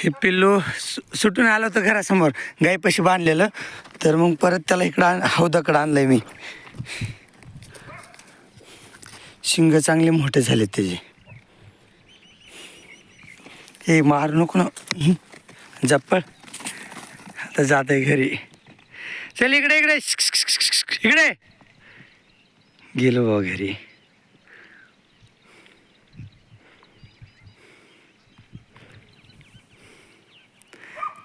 हे पिल्लू सु- सुटून आलं होतं घरासमोर. गाईपाशी बांधलेलं. तर मग परत त्याला इकडं आण आणलं आणलंय मी. शिंग चांगले मोठे झाले त्याचे. हे मारू नको ना. जप्पळ. आता जात आहे घरी. चल इकडे इकडे. इकडे. गेलो बा घरी.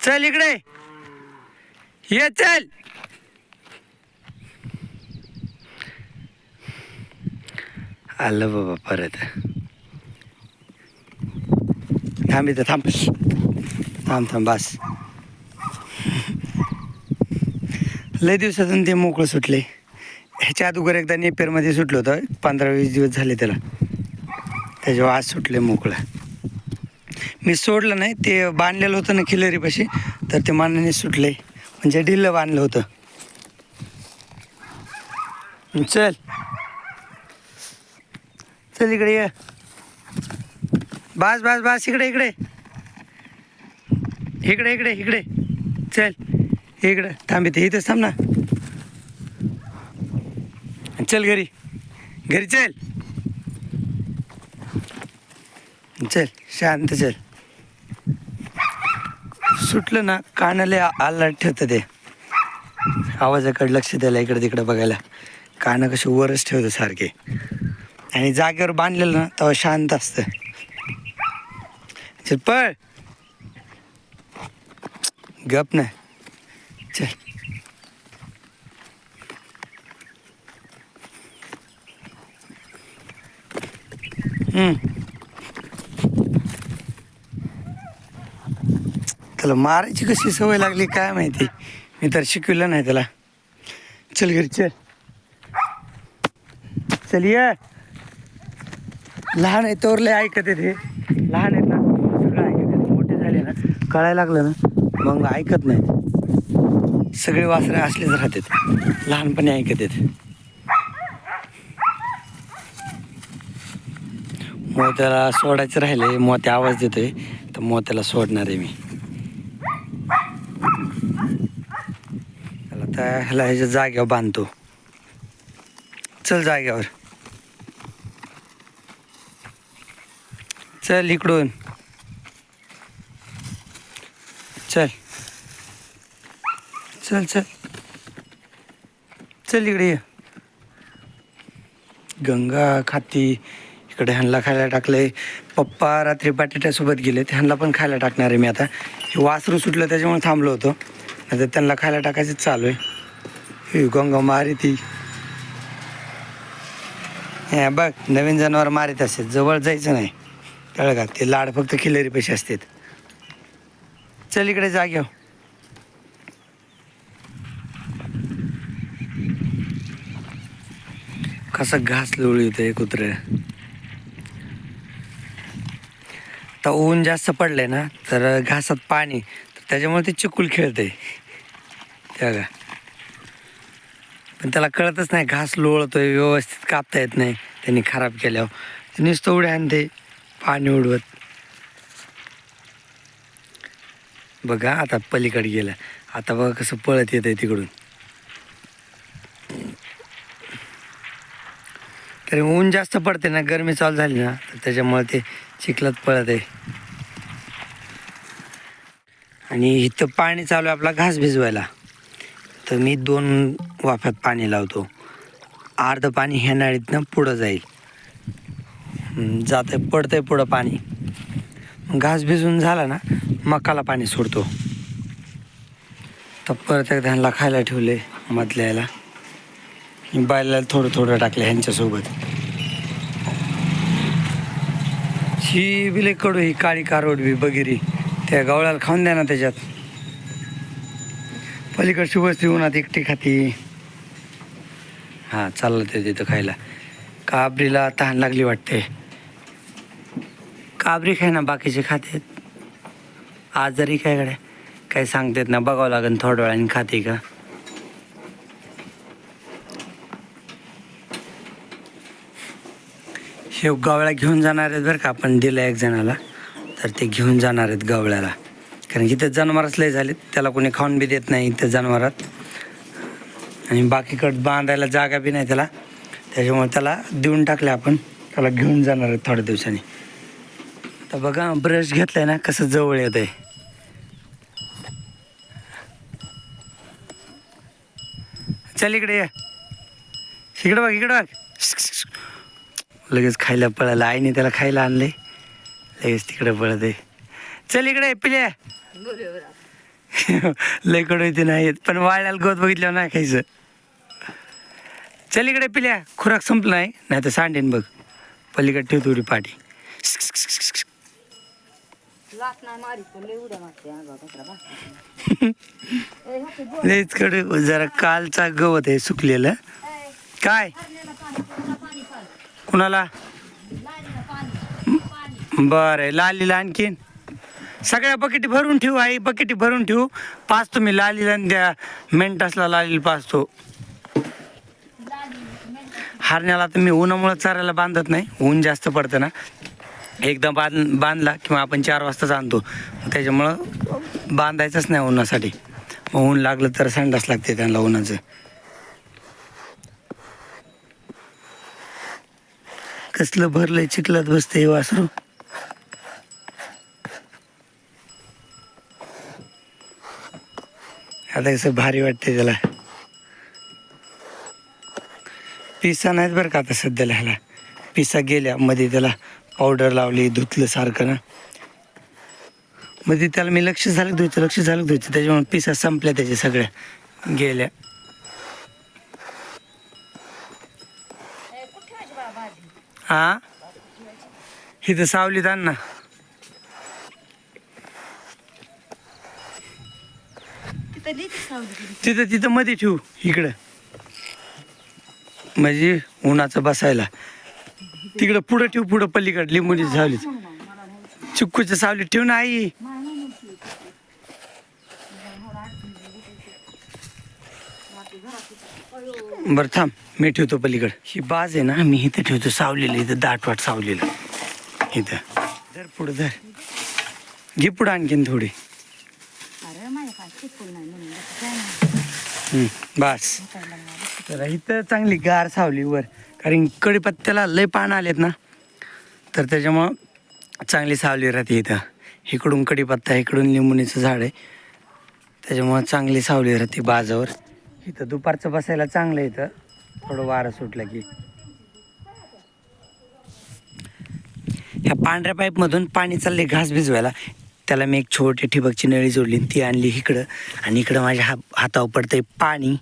चल इकडे. ये चल. आलं बाबा परत. थांब इथं थांब. थांब थांब बस. लय दिवसातून ते मोकळं सुटले ह्याच्या अगोदर एकदा नेपेरमध्ये सुटलं होतं. पंधरा वीस दिवस झाले त्याला. त्याच्यावर आज सुटले मोकळं. मी सोडलं नाही ते बांधलेलं होतं ना खिलरीपाशी तर ते मानाने सुटले. म्हणजे ढिल्लं बांधलं होतं. चल. चल इकडे ये. बस बास बस इकडे इकडे. इकडे इकडे इकडे. चल. इकडे. थांब इथे इथेच थांब ना. चल घरी. घरी चल. चल शांत चल. सुटलं ना कानाला आला ठेवतं ते. आवाजाकडे लक्ष द्यायला इकडे तिकडे बघायला. कानं कसे वरच ठेवतं सारखे. आणि जागेवर बांधलेलं ना तेव्हा शांत असतं. चल पळ. गप ना. चल. हम्म. त्याला मारायची कशी सवय लागली काय माहिती? मी तर शिकविलं नाही त्याला. चल घरी चल. चल ये. लहान आहे तोरले ऐकत येते लहान आहेत ना सगळं ऐकत येते मोठे झाले ना कळायला लागलं ना मग ऐकत नाहीत सगळे वासरे असलेच राहतात. लहानपणी ऐकत येत मोत्याला सोडायचं राहिले मोत्या आवाज देतोय तर मोत्याला सोडणार आहे मी. त्याला ह्याला ह्याच्या जाग्यावर बांधतो. चल जाग्यावर चल इकडून. चल. चल चल. चल इकडे ये. गंगा खाती इकडे ह्यांना खायला टाकलंय पप्पा रात्री बटाट्यासोबत गेले ह्यांना पण खायला टाकणार आहे मी आता. हे वासरू सुटलं त्याच्यामुळे थांबलो होतो. आता त्यांना खायला टाकायचं चालू आहे. ही गंगा मारी ती. हे बघ नवीन जनावर मारित असते जवळ जायचं नाही. कळ का? ते लाड फक्त खिलरी पैसे असतात. चल इकडे जाग्याव कसं घास लोळी लोळीत कुत्र. तर ऊन जास्त पडलंय ना तर घासात पाणी. त्याच्यामुळे ते चिकूल खेळते. त्याला. पण त्याला कळतच नाही घास लोळतोय व्यवस्थित कापता येत नाही त्यांनी खराब केल्यावर. नुसतं उड्या आणते पाणी उडवत. बघा आता पलीकडे गेलं. आता बघा कसं पळत येत आहे तिकडून. तरी ऊन जास्त पडते ना गरमी चालू झाली ना तर त्याच्यामुळे ते चिखलात पळत आहे. आणि इथं पाणी चालू आहे आपला घास भिजवायला. तर मी दोन वाफ्यात पाणी लावतो. अर्धं पाणी ह्या नाळीतनं पुढं जाईल. जात आहे पडतंय पुढं पाणी. घास भिजून झाला ना मकाला पाणी सोडतो. तर परत एकदा ह्यांना खायला ठेवले मधल्याला. बायला थोडं थोडं टाकलं ह्यांच्यासोबत. ही बिले कडू ही काळी कारोड बी बगिरी. त्या गवळ्याला खाऊन द्या ना त्याच्यात. पलीकडची वस्ती उन्हात एकटी खाती. हां चाललं ते तिथं खायला. काबरीला तहान लागली वाटते. काबरी खाय ना बाकीचे खातेत आजारी काय कडे काही सांगतात ना बघावं लागेल थोड्या वेळाने खाते का? हे गवळ्या घेऊन जाणार आहेत बरं का आपण दिलं एक जणाला. तर ते घेऊन जाणार आहेत गवळ्याला. कारण की इथं जनावरच लय झालेत. त्याला कोणी खाऊन बी देत नाही इथं जनावरात. आणि बाकीकडं बांधायला जागा बी नाही त्याला. त्याच्यामुळे त्याला देऊन टाकले आपण. त्याला घेऊन जाणार आहेत थोड्या दिवसांनी. तर बघा ब्रश घेतलाय ना कसं जवळ येत आहे चल इकडे ये. इकडे बघ इकडे बघ. लगेच खायला पळायला आईने त्याला खायला आणले लगेच तिकडे पळत. आहे चल इकडे पिल्या. लय कडू इथे नाही येत पण वाळल्याला गवत बघितल्यावर नाही खायचं. चल इकडे पिल्या. खुराक संपला नाही नाही तर सांडेन बघ. पलीकडे ठेव थोडी पाठी. लयच कडू जरा कालचा गवत आहे सुकलेलं. काय? कोणाला पाणी पाज. कुणाला लालीला पाणी, पाणी. बरं लालीला आणखीन? सगळ्या बकेटी भरून ठेवू आई बकेटी भरून ठेवू. पाच तुम्ही लालीला आणि द्या मेंटासला लालीला पाचतो लाली, हारण्याला तर मी उन्हामुळं चारायला बांधत नाही. ऊन जास्त पडतं ना. एकदा बांध बांधला किंवा आपण चार वाजताच आणतो. त्याच्यामुळं बांधायचंच नाही उन्हासाठी. मग ऊन लागलं तर संडास लागते त्यांना उन्हाचं. कसलं भरलंय चिखलात बसते वासरू. आता कसं भारी वाटते त्याला. पिसा नाहीत बरं का आता सध्याला ह्याला. पिसा गेल्या मध्ये त्याला पावडर लावली धुतलं सारखं ना. मध्ये त्याला मी लक्ष झालं धुयचं लक्ष झालं धुयचं त्याच्यामुळे पिसा संपल्या त्याच्या सगळ्या. गेल्या? हा इथं सावलीत आण ना. तिथं तिथं मध्ये ठेवू इकडं. म्हणजे उन्हाचं बसायला. तिकडं पुढं ठेवू पुढं पलीकडं. लिंबूची सावलीत. चिक्कूच्या सावलीत ठेवू ना आई. बरं थांब. मी ठेवतो पलीकडं. ही बाज आहे ना मी इथं ठेवतो सावलेलं. इथं दाटवाट सावलेलं. इथं. धर पुढं धर. घे पुढं आणखीन थोडी. बस. तर इथं चांगली गार सावली वर. कारण कडीपत्त्याला लय पानं आलेत ना. तर त्याच्यामुळं चांगली सावली राहते इथं. इकडून कडीपत्ता इकडून लिंबुणीचं झाड आहे. त्याच्यामुळं चांगली सावली राहते बाजावर. इथं दुपारचं बसायला चांगलं आहे इथं. थोडं वारं सुटलं की. ह्या पांढऱ्या पाईपमधून पाणी चालले घास भिजवायला. त्याला मी एक छोटी ठिबकची नळी जोडली ती आणली इकडं. आणि इकडं माझ्या हा हातावर पडतंय पाणी.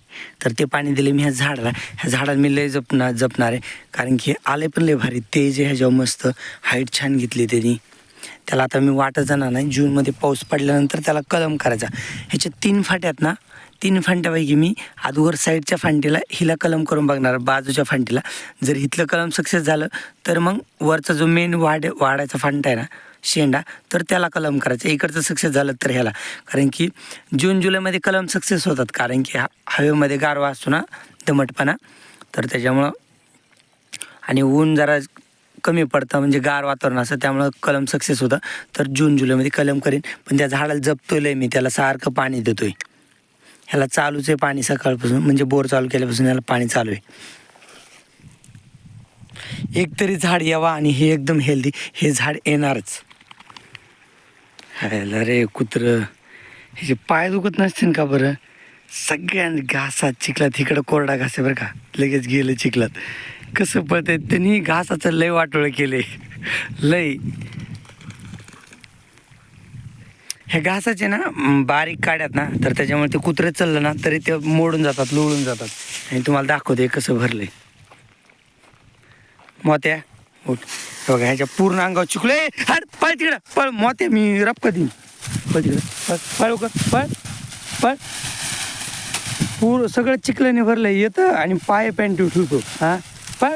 तर ते पाणी दिले मी ह्या झाडाला. ह्या झाडाला मी लय जपणार जपणार आहे. कारण की आले पण लय भारी. ते जे ह्याच्यावर मस्त हाईट छान घेतली त्यांनी. त्याला आता मी वाटत जाणार नाही. जूनमध्ये पाऊस पडल्यानंतर त्याला कलम करायचा. ह्याच्या तीन फाट्यात ना तीन फांट्यापैकी मी अगोदर साईडच्या फांटीला हिला कलम करून बघणार बाजूच्या फांटीला. जर इथलं कलम सक्सेस झालं तर मग वरचा जो मेन वाढ वाढायचा फांटा आहे ना शेंडा तर त्याला कलम करायचं. इकडचं सक्सेस झालं तर ह्याला. कारण की जून जुलैमध्ये कलम सक्सेस होतात. कारण की हा हवेमध्ये गारवा असतो ना दमटपणा. तर त्याच्यामुळं आणि ऊन जरा कमी पडतं म्हणजे गार वातावरण असतं त्यामुळं कलम सक्सेस होतं. तर जून जुलैमध्ये कलम करीन. पण त्या झाडाला जपतोय आहे मी त्याला सारखं पाणी देतोय. ह्याला चालूच आहे पाणी सकाळपासून म्हणजे बोर चालू केल्यापासून याला पाणी चालू आहे. एक तरी झाड यावा आणि हे एकदम हेल्दी हे झाड येणारच. हायला रे कुत्र. ह्याचे पाय दुखत नसतील का बरं? सगळ्यांनी घासात चिखलात इकडं कोरडा घास आहे बरं का. लगेच गेलं चिखलात. कसं पळतंय त्यांनी घासाचं लय वाटोळं केले लय. हे घासाचे ना बारीक काड्यात ना तर त्याच्यामुळे ते कुत्रे चाललं ना तरी ते मोडून जातात लोळून जातात. आणि तुम्हाला दाखवते कसं भरले मोत्या उठ. बघा ह्याच्या पूर्ण अंगावर चुकले हर पळ तिकडं पळ मोत्या मी रपका देईन पळ तिकडं पळ पळ लवकर, पळ पळ. पूर सगळं चिखल्याने भरलं येतं आणि पाय पॅन्ट ठेवतो हा? पळ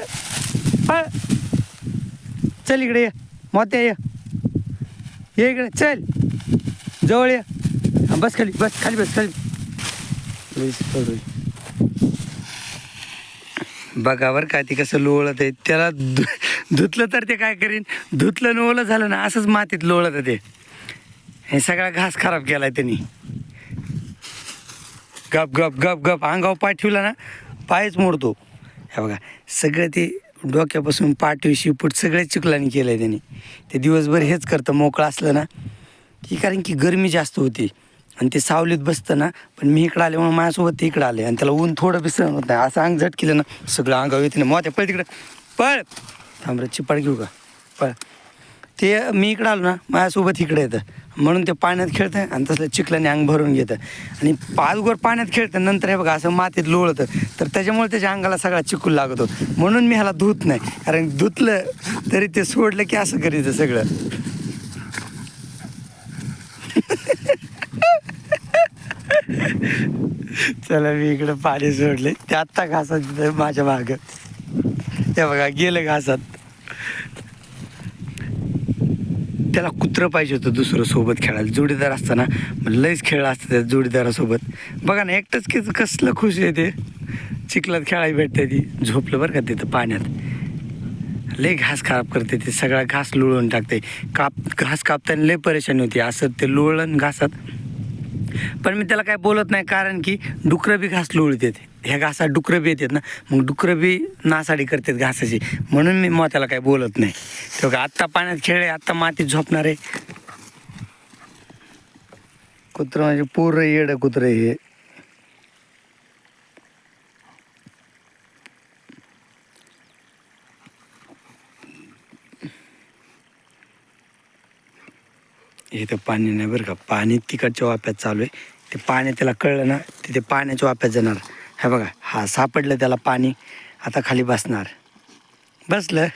पळ. चल इकडे ये मोत्या ये. ये इकडे चल. जवळ ये. बस खाली बस खाली बस खाली. बघा बरं का ते कसं लोळत आहे. त्याला धुतलं तर ते काय करीन? धुतलं न ओलं झालं ना असंच मातीत लोळत ते हे सगळा घास खराब केलाय त्यांनी. गप गप गप गप अंगावर पाय ठेवला ना पायच मोडतो. हे बघा सगळं ते डोक्यापासून पाठी शिपूट सगळे चिखलाने केलं आहे त्यांनी. ते दिवसभर हेच करतं मोकळं असलं ना की कारण की गरमी जास्त होती. आणि ते सावलीत बसतं ना पण मी इकडं आले म्हणून माझ्यासोबत ते इकडं आले आणि त्याला ऊन थोडं बी सहन होत नाही. असं अंग झटकेलं ना सगळं अंगावर येते ना. मग पळ तिकडं. पळ! थांबरे चिपाड घेऊ का? पळ. ते मी इकडं आलो ना माझ्यासोबत इकडे येतं. म्हणून ते पाण्यात खेळतं आणि तसलं चिखलाने अंग भरून घेतं. आणि पालगोर पाण्यात खेळतं नंतर हे बघा असं मातीत लोळतं. तर त्याच्यामुळे त्याच्या अंगाला सगळा चिकूल लागतो. म्हणून मी ह्याला धुत नाही. कारण धुतलं तरी ते सोडलं की असं करीतं सगळं. चला मी इकडं पाणी सोडले ते आत्ता घासा माझ्या मागं. हे बघा गेलं घासात त्याला कुत्रं पाहिजे होतं दुसरं सोबत खेळायला. जोडीदार असताना मग लईच खेळ असतं त्या जोडीदारासोबत. बघा ना एकटंच की कसलं खुश आहे ते. चिखलात खेळायला भेटते ती. झोपलं बरं का तिथं पाण्यात. लई घास खराब करते ते. सगळा घास लुळून टाकते. काप घास कापताना लई परेशानी होती. असं ते लोळण घासात. पण मी त्याला काय बोलत नाही कारण की डुकरं बी घास लुळते ह्या घासा डुकरं बी येतात ना मग डुकरं बी नासाडी करतात घासाची. म्हणून मी मग त्याला काही बोलत नाही. का आत्ता पाण्यात खेळले आत्ता मातीत झोपणार आहे. कुत्रं म्हणजे पूर येड कुत्रं हे. इथं पाणी नाही बरं का पाणी तिकडच्या वाप्यात चालू आहे. ते पाणी त्याला कळलं ना तिथे पाण्याच्या वाप्यात जाणार. हे बघा हा सापडलं त्याला पाणी. आता खाली बसणार. बसलं.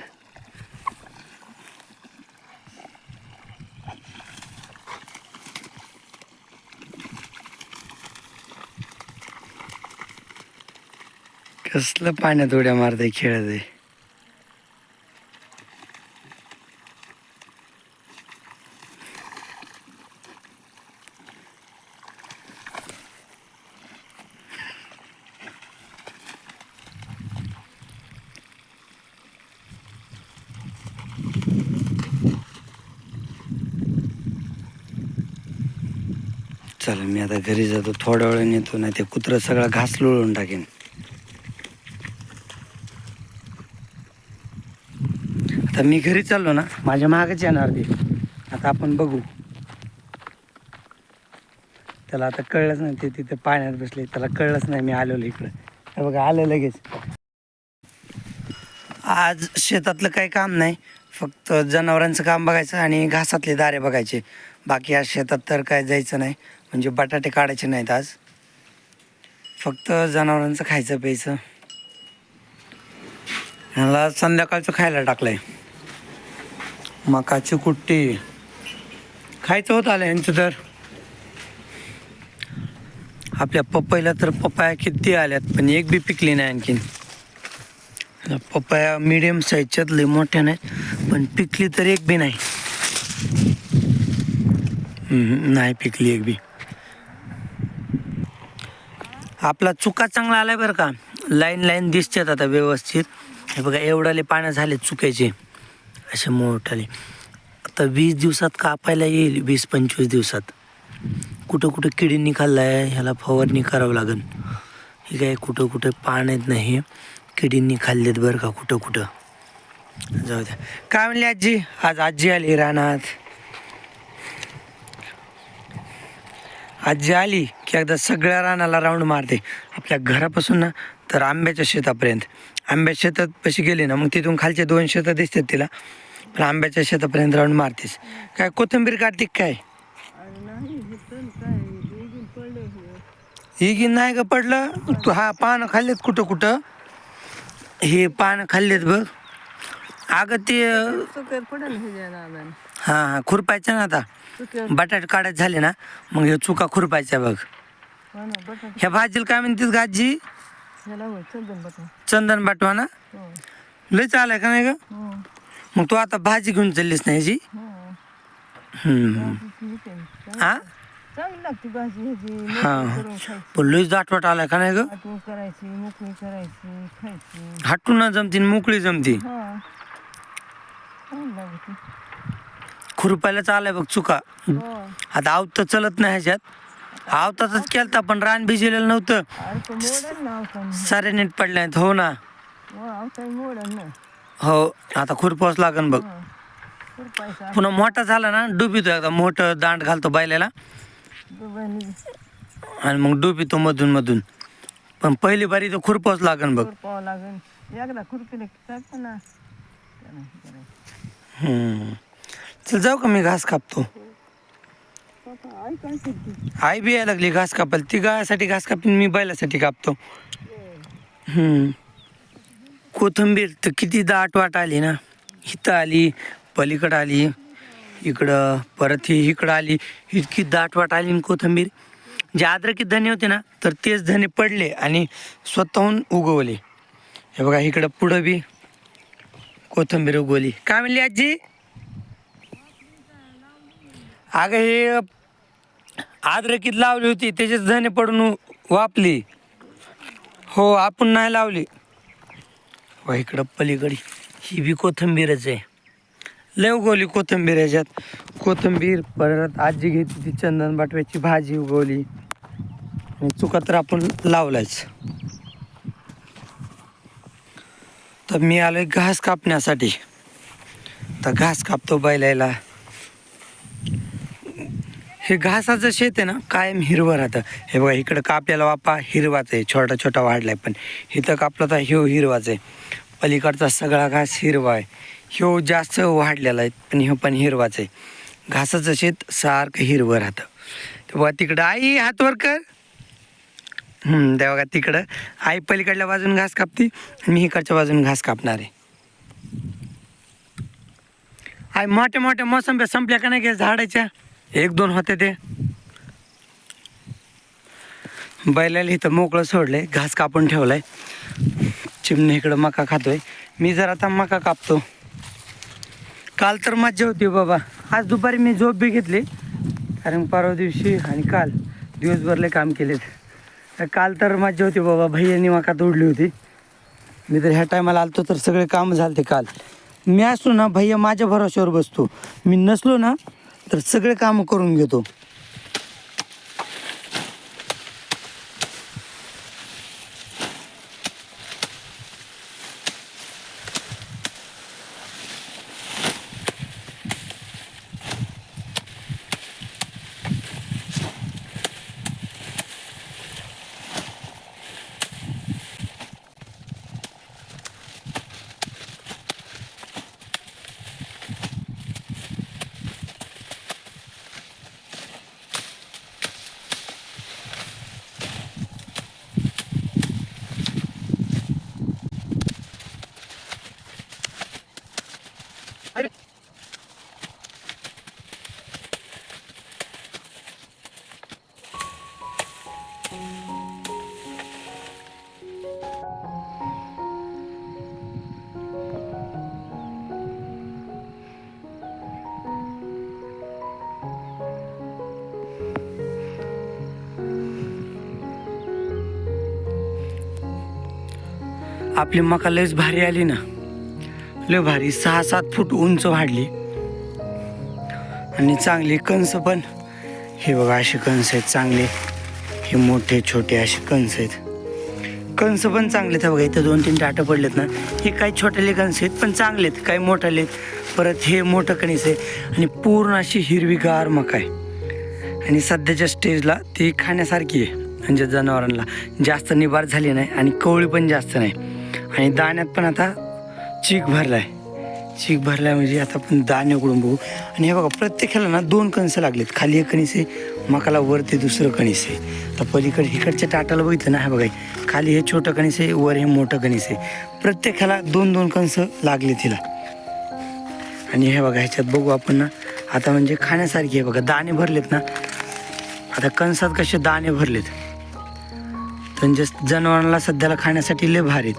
कसलं पाण्यात उड्या मारतंय खेळत आहे चला मी आता घरी जातो थोड्या वेळाने येतो नाही ते कुत्रं सगळा घास लोळून टाकेन. आता मी घरी चाललो ना माझ्या मागच येणार ते. आता आपण बघू. त्याला आता कळलंच नाही ते तिथे पाण्यात बसले त्याला कळलंच नाही मी आलेलो इकडं. बघा आलं लगेच. आज शेतातलं काही काम नाही फक्त जनावरांचं काम बघायचं आणि घासातले दारे बघायचे. बाकी आज शेतात तर काय जायचं नाही. म्हणजे बटाटे काढायचे नाहीत आज. फक्त जनावरांचं खायचं प्यायचं. ह्याला संध्याकाळचं खायला टाकलंय. मकाची कुट्टी. खायचं होत आलं यांचं तर. आपल्या पपईला तर पपाया किती आल्यात पण एक बी पिकली नाही आणखीन. पपाया मिडियम साईजच्यात लय मोठ्या नाही पण पिकली तर एक बी नाही. नाही पिकली एक बी. आपला चुका चांगला आलाय बरं का. लाईन लाईन दिसतात आता व्यवस्थित. हे बघा एवढाले पानं झाले चुकायचे. असे मोठाले. आता वीस दिवसात कापायला येईल वीस पंचवीस दिवसात. कुठं कुठं किडी खाल्लं आहे ह्याला फवारणी करावं लागेल हे काय कुठं कुठं पाण्यात नाही किडींनी खाल्लेत बरं का कुठं कुठं. जाऊ द्या. काय म्हणले आजी? आज आजी आली रानात. आजी आली की एकदा सगळ्या रानाला राऊंड मारते. आपल्या घरापासून ना तर आंब्याच्या शेतापर्यंत. आंब्याच्या शेतात पशी गेली ना मग तिथून खालचे दोन शेतं दिसतात तिला. पण आंब्याच्या शेतापर्यंत राऊंड मारतेस. काय कोथिंबीर काढते काय? इगिन नाही का पडलं. तू हा पानं खाल्लेत कुठं कुठं हे पानं खाल्लेत बघ. अगं ते पडेल ह्याच्या हां हां खुरपायचं ना आता. चुकेर बटाटे काढायचे झाले ना मग हे चुका खुरपायच्या बघ. हो ना ह्या भाजीला काय म्हणतेस गाजी? ह्याला चंदन बाटवा ना? हो. लय चालाय का नाही ग? हो. मग तू आता भाजी घेऊन चाललीस नाही ह्याची? हो. हम्म. हा चांगली लागते भाजी ह्याची. मोकळी करून खायची. पण लईच दाटवाट आलाय का नाही ग? आठवण करायची मोकळी करायची खायची. हाटून ना जमती न मोकळी जमती. हा. खुरपायला चालाय बघ चुका. हो. आता आवत चलत नाही ह्याच्यात. आवताच केलता पण रान भिजलेलं नव्हतं. तो सारे नीट पडले हो ना. हो हो आता खुरपावच लागन बघ. पैसा पुन्हा मोठा झाला ना डुबितो एकदा मोठं दांड घालतो दुबईनी. आणि मग डुबितो मधून मधून. पण पहिली बारी तर खुरपावच लागन बघ. लागेल एकदा खुरपीला टाकतं ना त्याला हे करायचं. हम्म. चल जाऊ का मी घास कापतो? आई काय करते आई बी यायला लागली घास कापायला. ती गायासाठी घास कापीन मी बैलासाठी कापतो. हम्म. कोथिंबीर तर किती दाट वाट आली ना. इथं आली पलीकडं आली इकडं परत ही इकडं आली. इतकी दाट वाट आली ना कोथिंबीर. जे अद्रकी धने होते ना तर तेच धने पडले आणि स्वतःहून उगवले. हे बघा इकडं पुढं बी. कोथिंबीर उगवली. काय म्हणली आजी? अगं हे आद्रकीत लावली होती त्याचेच धने पडून वापली हो आपण नाही लावली. व इकडं पलीकडे. ही बी कोथिंबीरच आहे. लय उगवली कोथिंबीर याच्यात. कोथिंबीर परत आजी घेतली ती चंदन बाटव्याची भाजी उगवली. आणि चुका तर आपण लावलाच. तर मी आलोय घास कापण्यासाठी. तर घास कापतो बैलायला. हे घासाचं शेत आहे ना कायम हिरवं राहतं. हे बघा इकडं कापलेला वापा हिरवाच आहे. छोटा छोटा वाढलाय पण. इथं कापला तर ह्यो हिरवाच आहे. पलीकडचा सगळा घास हिरवा आहे. ह्यो जास्त वाढलेला आहे पण ह्यो पण हिरवाच आहे. घासाचं शेत सारखं हिरवं राहतं. तेव्हा तिकडं आई हात वर कर. हम्म, ते बघा तिकडं. आई पलीकडल्या बाजून घास कापती मी इकडच्या बाजून घास कापणार आहे. आई मोठ्या मोठ्या मोसंब्या संपल्या का नाही घ्या झाडाच्या? एक दोन होते ते. बैलाला इथं मोकळं सोडलंय घास कापून ठेवलाय. चिमणी इकडं मका खातोय. मी जर आता मका कापतो. काल तर मज्जा होती हो बाबा. आज दुपारी मी झोप बी घेतली. कारण परवा दिवशी आणि काल दिवसभर लय काम केलेत. काल तर मज्जा होती बाबा. भैयानी माका तोडली होती. मी तर ह्या टायमाला आलतो तर सगळे काम झालते काल. मी असलो ना भैया माझ्या भरोश्यावर बसतो. मी नसलो ना तर सगळे कामं करून घेतो. आपली मका लयच भारी आली ना. लय भारी. सहा सात फूट उंच वाढली. आणि चांगली कंस पण. हे बघा असे कंस आहेत चांगले. हे मोठे छोटे असे कंस आहेत. कंस पण चांगले आहेत. बघा इथं दोन तीन टाटं पडलेत ना. हे काही छोटेले कंस आहेत पण चांगले आहेत. काही मोठाले आहेत. परत हे मोठं कणीस आहे. आणि पूर्ण अशी हिरवीगार मका आहे. आणि सध्याच्या स्टेजला ती खाण्यासारखी आहे. म्हणजे जनावरांना. जास्त निबार झाली नाही आणि कवळी पण जास्त नाही. आणि दाण्यात पण आता चीक भरलाय. चीक भरलाय म्हणजे आता आपण दाणे उघडून बघू. आणि हे बघा प्रत्येकाला ना दोन कणसं लागलेत. खाली एक कणीस आहे मकाला वरती दुसरं कणीस आहे. तर पलीकडे इकडच्या टाटाला बघितलं ना हे बघा खाली हे छोटं कणीस आहे वर हे मोठं कणीस आहे. प्रत्येकाला दोन दोन कणसं लागले तिला. आणि हे बघा ह्याच्यात बघू आपण ना आता म्हणजे खाण्यासारखी आहे बघा दाणे भरलेत ना. आता कणसात कसे दाणे भरलेत? म्हणजे जनावरांना सध्याला खाण्यासाठी लय भारीत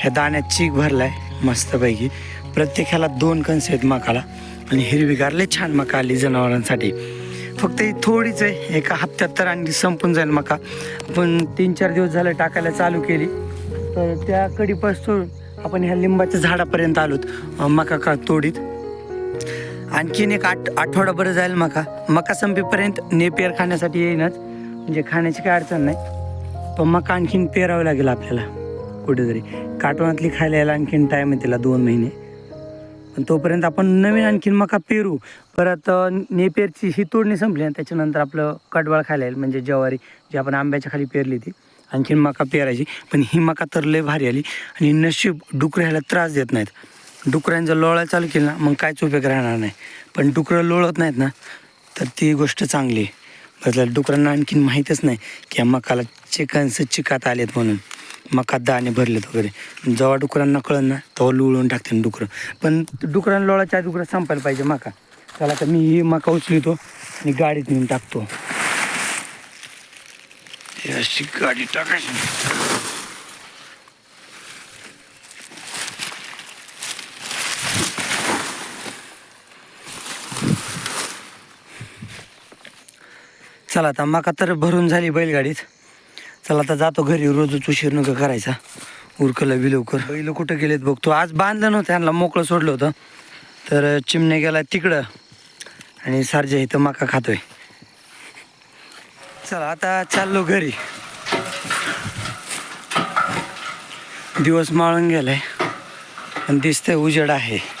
ह्या दाण्यात चीक भरलाय मस्तपैकी. प्रत्येकाला दोन कणस आहेत मकाला. आणि हिरवीगार लय छान मका आली जनावरांसाठी. फक्त ही थोडीच आहे एका हप्त्यात तर आणि संपून जाईल मका. आपण तीन चार दिवस झाले टाकायला चालू केली. तर त्या कडीपासून आपण ह्या लिंबाच्या झाडापर्यंत आलोत मका का तोडीत. आणखीन एक आठ आठवडा बरं जाईल मका. मका संपेपर्यंत नेपेर खाण्यासाठी येईनच. म्हणजे खाण्याची काय अडचण नाही. पण मका आणखीन पेरावं लागेल आपल्याला. कुठेतरी. काटवनातली खायला यायला आणखीन टाईम आहे तिला दोन महिने. पण तोपर्यंत आपण नवीन आणखीन मका पेरू. परत नेपेरची ही तोडणी संपली आणि त्याच्यानंतर आपलं कडवाळ खायला येईल. म्हणजे ज्वारी जी आपण आंब्याच्या खाली पेरली ती आणखीन मका पेरायची. पण ही मका तर लय भारी आली. आणि नशीब डुकरं ह्याला त्रास देत नाहीत. डुकरांचा लोळा चालू केला ना मग कायच उपयोग राहणार नाही. पण डुकरं लोळत नाहीत ना तर ती गोष्ट चांगली आहे. बसल्या डुकरांना आणखीन माहीतच नाही की या मकाला चिकनचं चिकात आलेत म्हणून. मकात दाणे भरलेत वगैरे. जेव्हा डुकरांना कळन ना तेव्हा लुळून टाकते डुकरं. पण डुकरांना लोळाच्या डुकरं संपायला पाहिजे मका. चला तर मी ही मका उचलितो आणि गाडीत नेऊन टाकतो. अशी गाडी टाकायची. चला आता मका तर भरून झाली बैलगाडीत. चला आता जातो घरी. रोजच उशीर नका करायचा. उरकलं बी लवकर. बैल कुठं गेलेत बघतो आज बांधलं नव्हतं. त्यांना मोकळं सोडलं होतं. तर चिमणे गेला तिकडं. आणि सारजा इथं मका खातोय. चला आता चाललो घरी. दिवस माळून गेलाय. पण दिसतंय उजेड आहे.